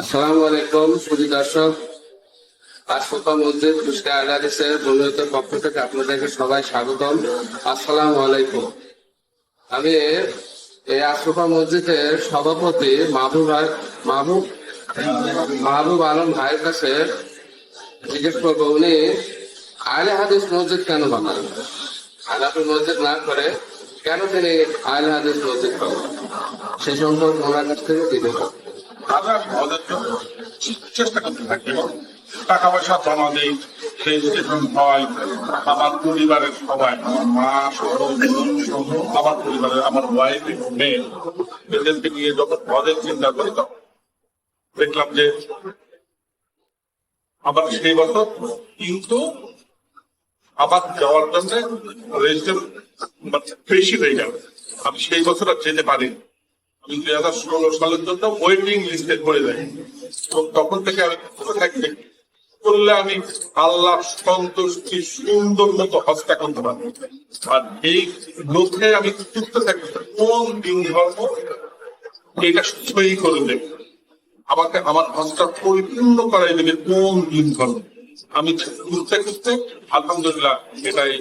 আসসালামু আলাইকুম সুদী দর্শক। আশফাকা মসজিদ কুষ্টা আলাদিসের বন্ধুত্বের পক্ষ থেকে আপনাদেরকে সবাই স্বাগতম। আসসালামু আলাইকুম। আমি এই আশফাকা মসজিদের সভাপতি মাহবুব ভাই মাহবুব মাহবুব আলম ভাইয়ের কাছে জিজ্ঞেস করব, উনি আলে হাদিস মসজিদ কেন বানালেন আলাপি মসজিদ না করে কেন তিনি আলে হাদিস মসজিদ বানালেন সে সম্পর্কে ওনার কাছ থেকে দিতে হবে চেষ্টা করতে টাকা পয়সা জমা দেই রেজিস্ট্রেশন হয়, আমার পরিবারের সবাই, আমার মা আমার পরিবারের আমার ওয়াইফ মেয়ে, এদেরকে নিয়ে যখন চিন্তা করি তখন দেখলাম যে আবার সেই বছর কিন্তু আবার যাওয়ার জন্য রেজিস্টার বেশি হয়ে গেল। আমি সেই বছর আর যেতে পারিনি। সালের জন্য ওয়েটিং তখন থেকে আমি করলে আমি আল্লাহ সন্তুষ্টি সুন্দর মতো করতে আর এই আমি থাকি কোন দিন ধর্ম? এটা আমাকে আমার হস্তা পরিপূর্ণ করাই দেবে কোন দিন ধর্ম। আমি খুঁজতে খুঁজতে আলহামদুলিল্লাহ এটাই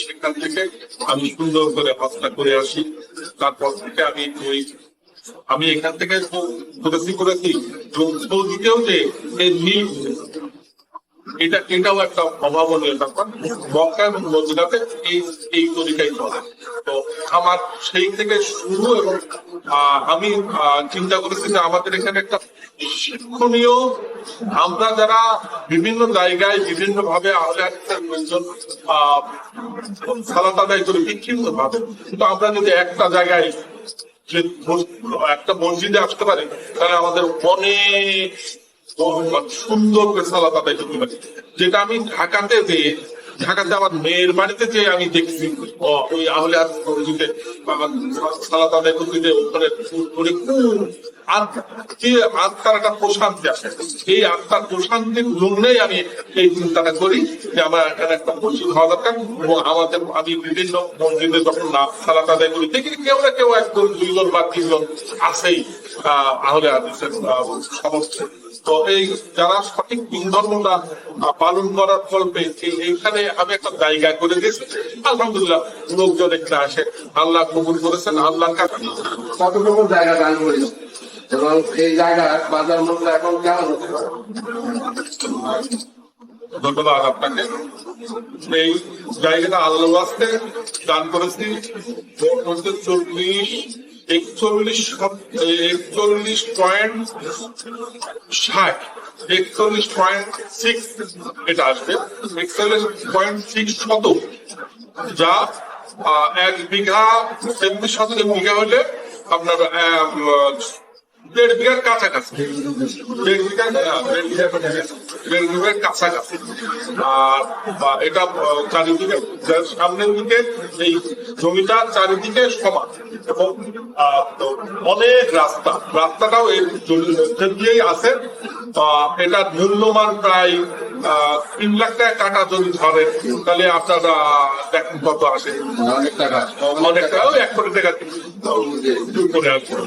সেখান থেকে আমি সুন্দর করে হত্যা করে আসি। তারপর থেকে আমি ওই আমি এখান থেকে করেছি করেছি এবং সৌদিতেও যে এই নীল এটা, এটাও একটা অভাবনীয় ব্যাপার। এবং এই এই তো আমার সেই থেকে শুরু এবং আমি চিন্তা করেছি যে আমাদের এখানে একটা শিক্ষণীয়, আমরা যারা বিভিন্ন জায়গায় বিভিন্ন ভাবে আহলে লোকজন সালাত আদায় করি বিক্ষিপ্ত ভাবে কিন্তু আমরা যদি একটা জায়গায় একটা মসজিদে আসতে পারি, তাহলে আমাদের অনেক সুন্দর করে সালাত আদায় করতে পারি। যেটা আমি ঢাকাতে যে ঢাকাতে আমার মেয়ের বাড়িতে যে আমি দেখছি ওই আহলে আমার সালাত আদায় করতে যে ওখানে যে আত্মার প্রশান্তি আসে। এই আত্মার প্রশান্তির জন্যই আমি এই চিন্তাটা করি যে আমার একটা মসজিদ হওয়া দরকার এবং আমাদের আমি বিভিন্ন মসজিদে যখন না সালাত আদায় করি দেখি কেউ না কেউ একজন দুইজন বা তিনজন আছেই আহলে আহ, সমর্থে তো এই যারা সঠিক ধর্মটা পালন করার ফল পেয়েছি এইখানে আমি একটা জায়গা করে দিয়েছি। আলহামদুলিল্লাহ লোকজন এখানে আসে। আল্লাহ কবুল করেছেন আল্লাহর কাছে। কতটুকু জায়গা দান করি এবং এই জায়গার বাজার মূল্য এখন কেমন হতে পারে? ধন্যবাদ আপনাকে। এই জায়গাটা আল্লাহ আসতে দান করেছি। চল্লিশ একচল্লিশ একচল্লিশ পয়েন্ট ষাট, একচল্লিশ পয়েন্ট সিক্স এটা আসবে। একচল্লিশ পয়েন্ট সিক্স শত, যা এক বিঘা, চব্বিশ শত বিঘা হলে আপনার দেড় কাছাকাছি। কাছাকাছি। আর এটা চারিদিকে সামনের দিকে এই জমিটা চারিদিকে সমান এবং অনেক রাস্তা। রাস্তাটাও জমির দিয়েই আছে। এটা মূল্যমান প্রায় তিন লাখ টাকা কাটা যদি ধরেন তাহলে আপনারা দেখেন কত আসে। অনেক টাকা। এক কোটি টাকা করে আসবে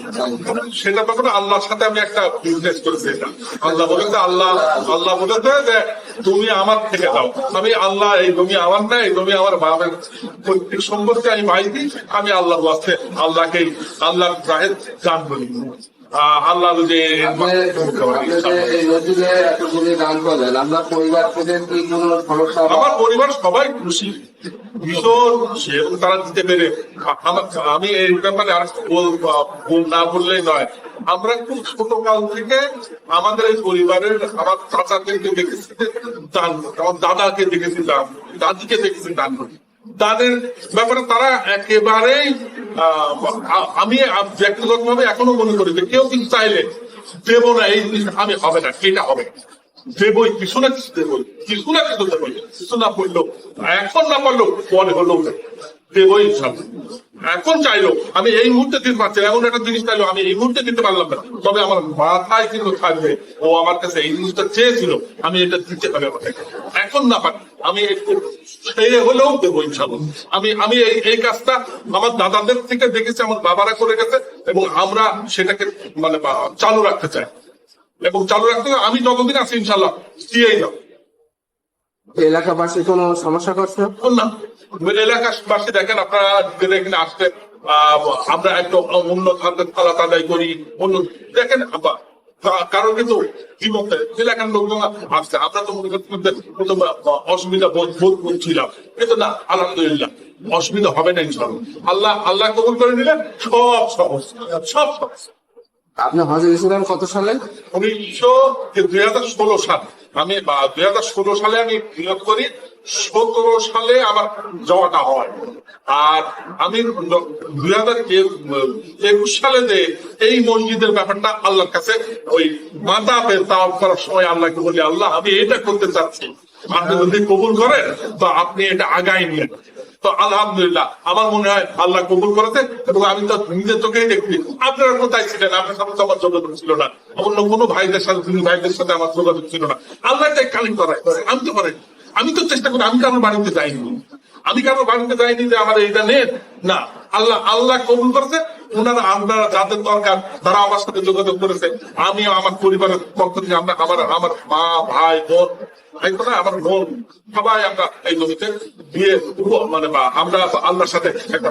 সেটা তখন আল্লাহর সাথে আমি একটা বিজনেস করেছি এটা আল্লাহ বলেছে আল্লাহ আল্লাহ বলেছে যে তুমি আমার থেকে দাও। আমি আল্লাহ এই জমি আমার না এই জমি আমার বাবার পৈতৃক সম্পর্কে আমি ভাই দিই আমি আল্লাহর বাস্তে আল্লাহকে আল্লাহর দান করি। আহ, আল্লাহ যদি আমরা পরিবার সবাই খুশি ভীষণ তারা দিতে পেরে আমার আমি এই ব্যাপারে আর না বললেই নয় আমরা খুব ছোট কাল থেকে আমাদের এই পরিবারের আমার চাচাদেরকে দেখেছি দান আমার দাদাকে দেখেছি দান দাদিকে দেখেছি দান করতে। দানের ব্যাপারে তারা একেবারেই আমি ব্যক্তিগত ভাবে এখনও মনে করি যে কেউ কিন্তু চাইলে দেবো না, এই জিনিসটা আমি হবে না, এটা হবে। দেবই কিছু না কিছু দেবই কিছু না কিছু দেবই কিছু না পড়ল এখন না পারল পরে হলো দেবই এখন চাইলো আমি এই মুহূর্তে দিতে পারছি এমন একটা জিনিস চাইলো আমি এই মুহূর্তে দিতে পারলাম না। তবে আমার মাথায় কিন্তু থাকবে, ও আমার কাছে এই জিনিসটা চেয়েছিল, আমি এটা দিতে আমাকে। এখন না পারি। আমি সেই হলেও দেবো ইনশাল্লাহ আমি আমি এই এই কাজটা আমার দাদাদের থেকে দেখেছি আমার বাবারা করে গেছে এবং আমরা সেটাকে মানে চালু রাখতে চাই। এবং চালু রাখতে আমি যতদিন আছি ইনশাল্লাহ দিয়েই যাব এলাকাবাসী কোনো সমস্যা করছে? না। এলাকাবাসী দেখেন আপনারা নিজেরা এখানে আসতে আহ, আমরা একটু অন্য খাদ্যের তালা তালাই করি অন্য দেখেন কারণ কিন্তু জীবনে এলাকার লোকজন আসছে আমরা তো মনে করতে অসুবিধা বোধ বোধ করছিলাম। কিন্তু না, আলহামদুলিল্লাহ, অসুবিধা হবে না ইনশাল্লাহ আল্লাহ আল্লাহ কবুল করে নিলেন, সব সহজ সব সহজ আপনি হজে গেছিলেন কত সালে? উনিশশো দুই হাজার ষোলো সাল। আমি দুই হাজার ষোলো সালে আমি নিয়োগ করি, সতেরো সালে আমার যাওয়াটা হয়। আর আমি দুই হাজার একুশ সালে যে এই মসজিদের ব্যাপারটা আল্লাহর কাছে ওই মাথা পেতাম করার সময় আল্লাহকে বলি, আল্লাহ, আমি এটা করতে চাচ্ছি। আপনি যদি কবুল করেন, তো আপনি এটা আগাই নিয়ে তো আলহামদুলিল্লাহ, আমার মনে হয় আল্লাহ কবুল করেছে এবং আমি তো নিজের চোখেই দেখছি আপনারা কোথায় ছিলেন? আপনার সাথে তো আমার যোগাযোগ ছিল না। অন্য কোনো ভাইদের সাথে ভাইদের সাথে আমার যোগাযোগ ছিল না। আল্লাহ তাই কালিং করায়। আমি তো পারি আমি তো চেষ্টা করি, আমি কারোর বাড়িতে যাইনি। আমি কারোর বাড়িতে যাইনি যে আমার এইটা নেন। না, আল্লাহ আল্লাহ কবুল করেছে। আপনারা যাদের দরকার, তারা আমার সাথে যোগাযোগ করেছে। আমি আমার পরিবারের পক্ষ থেকে আমরা আমার আমার মা, ভাই, বোন ভাই বোন আমার বোন, সবাই আমরা এই জমিতে বিয়ে মানে আমরা আল্লাহর সাথে একটা